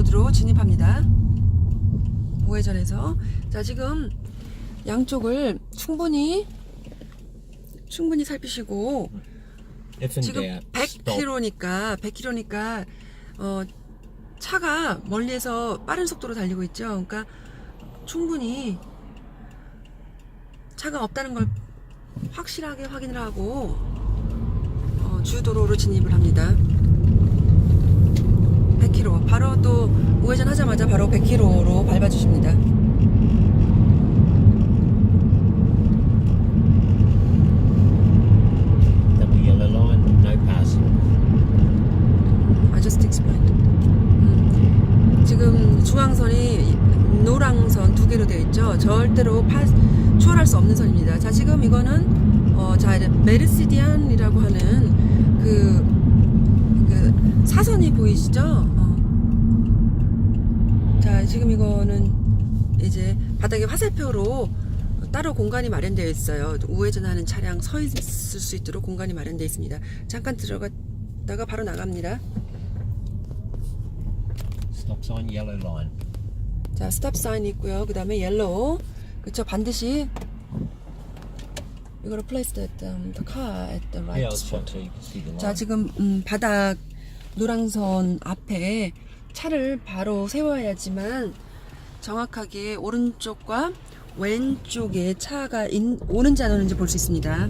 로드로 진입합니다. 우회전해서 자 지금 양쪽을 충분히 충분히 살피시고 지금 doubt, stop. 100km니까 100km니까 어 차가 멀리에서 빠른 속도로 달리고 있죠. 그러니까 충분히 차가 없다는 걸 확실하게 확인을 하고 어, 주도로로 진입을 합니다. 100km 바로 또 우회전 하자마자 바로 100km로 밟아주십니다. Double yellow line, no passing. I just explained. 음, 지금 중앙선이 노랑선 두 개로 되어 있죠. 절대로 파, 추월할 수 없는 선입니다. 자, 지금 이거는 어, 자 메르시디안이라고 하는 그, 그 사선이 보이시죠? 어. 자, 지금 이거는 이제 바닥에 화살표로 따로 공간이 마련되어 있어요. 우회전하는 차량 서 있을 수 있도록 공간이 마련되어 있습니다. 잠깐 들어갔다가 바로 나갑니다. Stop sign, yellow line. 자, 스탑 사인 있고요. 그 다음에 옐로우. 그쵸, 반드시 이거를 place the, um, the car at the right spot. 자, 지금 음, 바닥 노랑선 앞에 차를 바로 세워야지만 정확하게 오른쪽과 왼쪽에 차가 인, 오는지 안 오는지 볼 수 있습니다.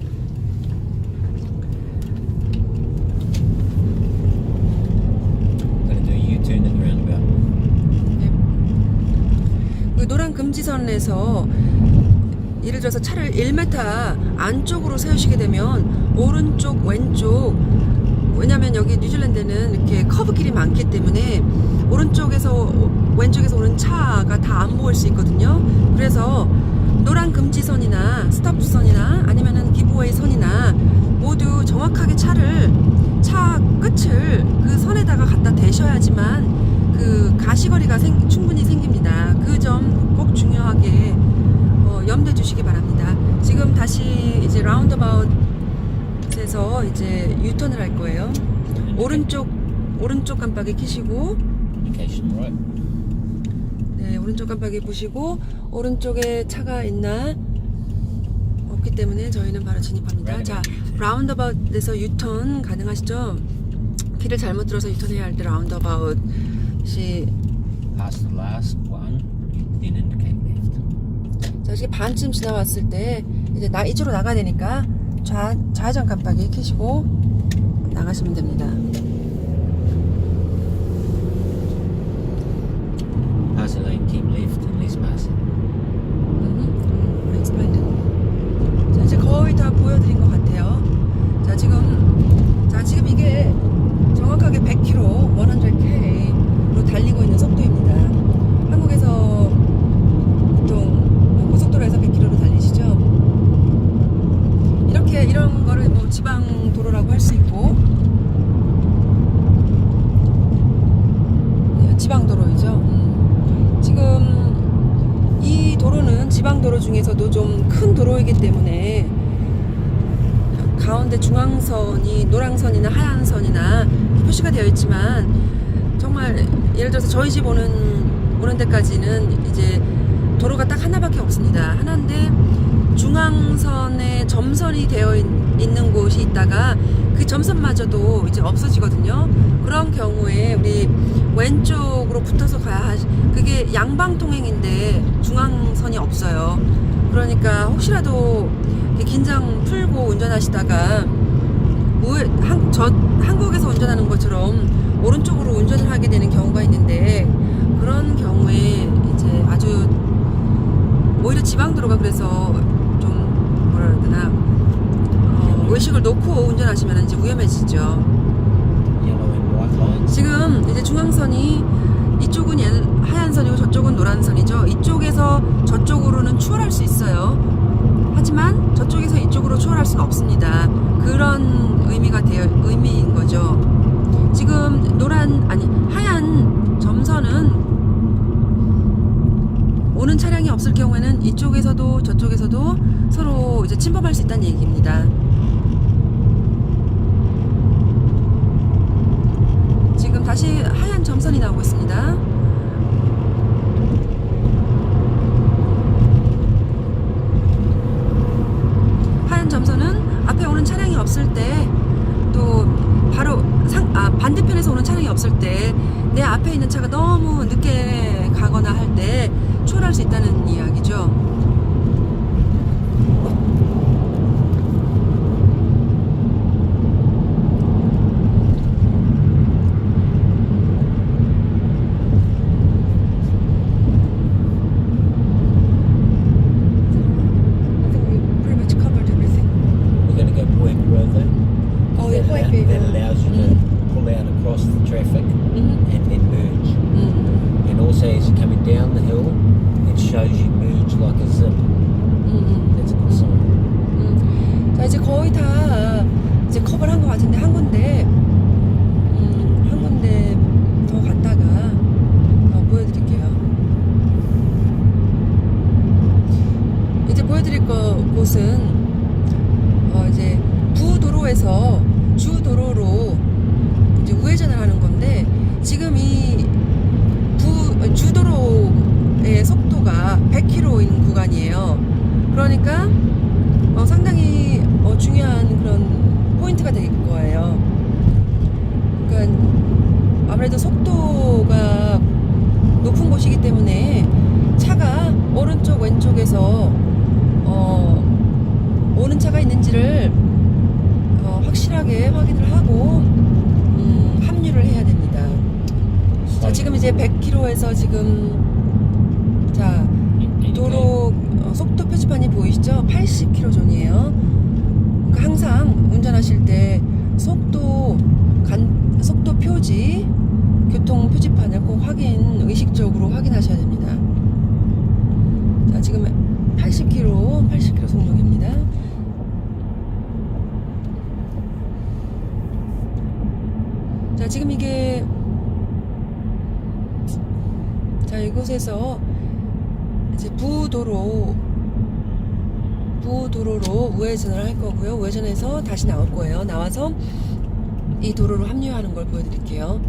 Roundabout. 그 노란 금지선에서 예를 들어서 차를 1m 안쪽으로 세우시게 되면 오른쪽 왼쪽 왜냐면 여기 뉴질랜드는 이렇게 커브길이 많기 때문에 오른쪽에서 왼쪽에서 오는 차가 다 안 보일 수 있거든요. 그래서 노란 금지선이나 스톱선이나 아니면은 기브웨이 선이나 모두 정확하게 차를 차 끝을 그 선에다가 갖다 대셔야지만 그 가시거리가 생- 충분히 생깁니다. 그 점 꼭 중요하게 어, 염두해 주시기 바랍니다. 지금 다시 이제 라운드바웃 에서 이제 유턴을 할 거예요. 오른쪽 오른쪽 깜빡이 right. 네, 오른쪽 깜빡이 보시고 오른쪽에 차가 있나 없기 때문에 저희는 바로 진입합니다. 자, 라운드바웃에서 유턴 가능하시죠? 길을 잘못 들어서 유턴해야 할 때 라운드바웃이 Past the last one, you then indicate left. 자, 이렇게 반쯤 지나왔을 때 이제 나 이쪽으로 나가야 되니까 좌 좌회전 깜빡이 켜시고 나가시면 됩니다. Passing lane, keep left unless passing. 음, explained. 자, 이제 거의 다 보여드린 것 같아요. 자, 지금, 자, 지금 이게 정확하게 100km, 100km로 달리고 있는 속도입니다. 한국에서 보통 고속도로에서 100km로 달리시죠? 이렇게, 이런 거를 뭐 지방 도로라고 할 수 있고, 네, 지방 도로이죠. 음. 지금 이 도로는 지방 도로 중에서도 좀 큰 도로이기 때문에 가운데 중앙선이 노랑선이나 하얀선이나 표시가 되어 있지만 정말 예를 들어서 저희 집 오는 오는 데까지는 이제 도로가 딱 하나밖에 없습니다. 하나인데 중앙선에 점선이 되어 있, 있는 곳이 있다가 그 점선마저도 이제 없어지거든요. 그런 경우에 우리 왼쪽으로 붙어서 가야 하시, 그게 양방 통행인데 중앙선이 없어요. 그러니까 혹시라도 긴장 풀고 운전하시다가 한, 저 한국에서 운전하는 것처럼 오른쪽으로 운전을 하게 되는 경우가 있는데 그런 경우에 이제 아주 오히려 지방 도로가 그래서 좀 뭐라 해야 되나 어, 의식을 놓고 운전하시면 이제 위험해지죠. Lines. 지금 이제 중앙선이 이쪽은 옐- 하얀 선이고 저쪽은 노란 선이죠. 이쪽에서 저쪽으로는 추월할 수 있어요. 하지만 저쪽에서 이쪽으로 추월할 수는 없습니다. 그런 의미가 되어 의미인 거죠. 지금 노란 아니 하얀 점선은 오는 차량이 없을 경우에는 이쪽에서도 저쪽에서도 서로 이제 침범할 수 있다는 얘기입니다. 한 점선이 나오고 있습니다. 하얀 점선은 앞에 오는 차량이 없을 때 또 바로 상, 아, 반대편에서 오는 차량이 없을 때 내 앞에 있는 차가 너무 늦게 가거나 할 때 초월할 수 있다는 이야기죠. 곳은 어, 이제 부도로에서 주도로로 이제 우회전을 하는 건데 지금 이 부, 주도로의 속도가 100km인 구간이에요. 그러니까 어, 상당히 어, 중요한 그런 포인트가 될 거예요. 그러니까 아무래도 속도가 높은 곳이기 때문에 차가 오른쪽 왼쪽에서 어, 오는 차가 있는지를 어, 확실하게 확인을 하고 음, 합류를 해야 됩니다. 자, 지금 이제 100km에서 지금 자 도로 어, 속도 표지판이 보이시죠? 80km 존이에요. 그러니까 항상 운전하실 때 속도 간 속도 표지 교통 표지판을 꼭 확인 의식적으로 확인하셔야 됩니다. 자, 지금 80km, 80km 속력입니다. 자, 지금 이게 자, 이곳에서 이제 부도로 부도로로 우회전을 할 거고요. 우회전해서 다시 나올 거예요. 나와서 이 도로로 합류하는 걸 보여드릴게요.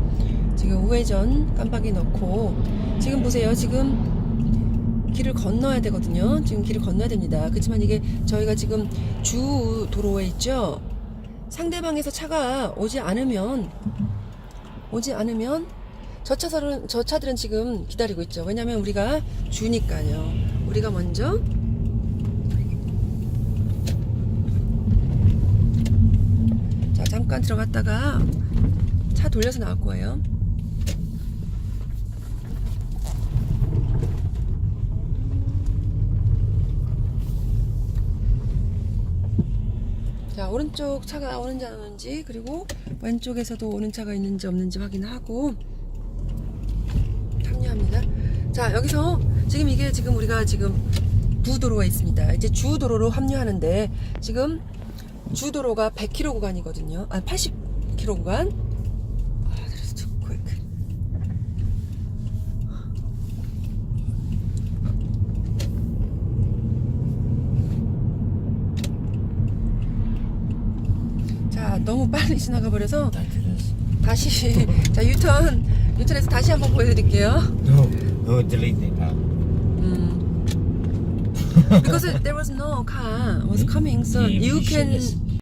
지금 우회전 깜빡이 넣고 지금 보세요. 지금 길을 건너야 되거든요. 지금 길을 건너야 됩니다. 그렇지만 이게 저희가 지금 주 도로에 있죠. 상대방에서 차가 오지 않으면 오지 않으면 저 차들은 저 차들은 지금 기다리고 있죠. 왜냐면 우리가 주니까요. 우리가 먼저 자 잠깐 들어갔다가 차 돌려서 나올 거예요. 자 오른쪽 차가 오는지 안 오는지 그리고 왼쪽에서도 오는 차가 있는지 없는지 확인하고. 자 여기서 지금 이게 지금 우리가 지금 부도로가 있습니다. 이제 주도로로 합류하는데 지금 주도로가 100km 구간이거든요. 아 80km 구간. 아. 자 너무 빨리 지나가 버려서. 다시 자 유턴 유턴해서 다시 한번 보여드릴게요. Oh, delete. 음. Mm. because it- there was no car was coming, so you can